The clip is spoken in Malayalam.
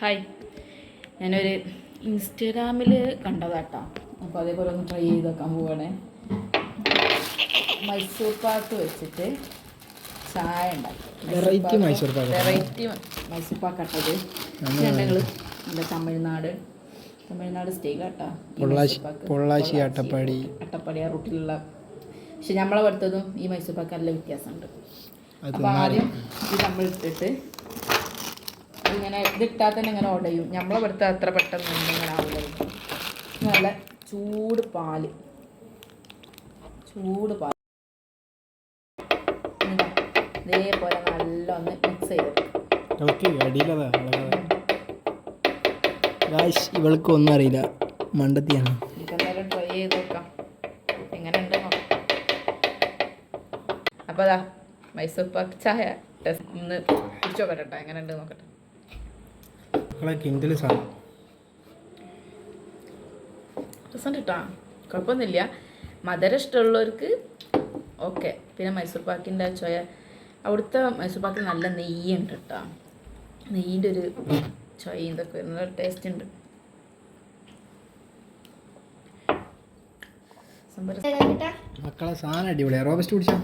ഹായ് ഞാനൊരു ഇൻസ്റ്റഗ്രാമിൽ കണ്ടതാട്ടോ. അപ്പോൾ അതേപോലെ ഒന്ന് ട്രൈ ചെയ്ത് വെക്കാൻ പോവാണ്. മൈസൂർ പാക്ക് വെച്ചിട്ട് ചായ ഉണ്ടാക്കി. വെറൈറ്റി മൈസൂർ പാക്ക്. വെറൈറ്റി മൈസൂർ പാക്ക് ഇട്ടത് ഞങ്ങൾ എന്റെ തമിഴ്നാട്. തമിഴ്നാട് സ്റ്റേ കേട്ടോ. പൊള്ളാച്ചി അട്ടപ്പാടി അട്ടപ്പാടി ആ റൂട്ടിലുള്ള പക്ഷെ നമ്മളെ പഠിത്തതും ഈ മൈസൂർ പാക്ക് നല്ല വ്യത്യാസമുണ്ട്. അപ്പോൾ ആദ്യം ഈ നമ്മൾ ഇട്ടിട്ട് ഇങ്ങനെ ഇതിട്ടാൽ തന്നെ ഇങ്ങനെ ഉടയും നമ്മളെ ഇവിടുത്തെ അത്ര പെട്ടെന്ന് ഇങ്ങനെ ആവില്ല നല്ല ചൂട് പാൽ. ചൂട് പാൽ. ഇതാ, ഇതേപോലെ നല്ല ഒന്ന് മിക്സ് ചെയ്ത് ഇവൾക്ക് ഒന്നും അറിയില്ല. മണ്ടത്തിയാണ്. എന്തായാലും ട്രൈ ചെയ്ത് നോക്കാം. എങ്ങനെ ഉണ്ടോ അപ്പൊ അപ്പോൾ അതാ മൈസൂർ പാക്ക് ചായ. ടെസ്റ്റ് ഒന്ന് കുടിച്ചോ പറ്റട്ടെ എങ്ങനെ ഉണ്ട് നോക്കട്ടെ. മക്കളെ കിൻഡിൽ സാധനം രസം കിട്ടാ? കുഴപ്പമൊന്നുമില്ല. മധുരം ഇഷ്ടമുള്ളവർക്ക് ഓക്കെ പിന്നെ മൈസൂർ പാക്കിന്റെ ചോയ അവിടുത്തെ മൈസൂർ പാക്കിൽ നല്ല നെയ്യുണ്ട് കേട്ടോ. നെയ്യിന്റെ ഒരു ചോയ ഇതൊക്കെ നല്ല ടേസ്റ്റ് ഉണ്ട്. മക്കളെ സാധനം അടിപൊളിയാണ് റോബസ്റ്റ് കുടിച്ചാ?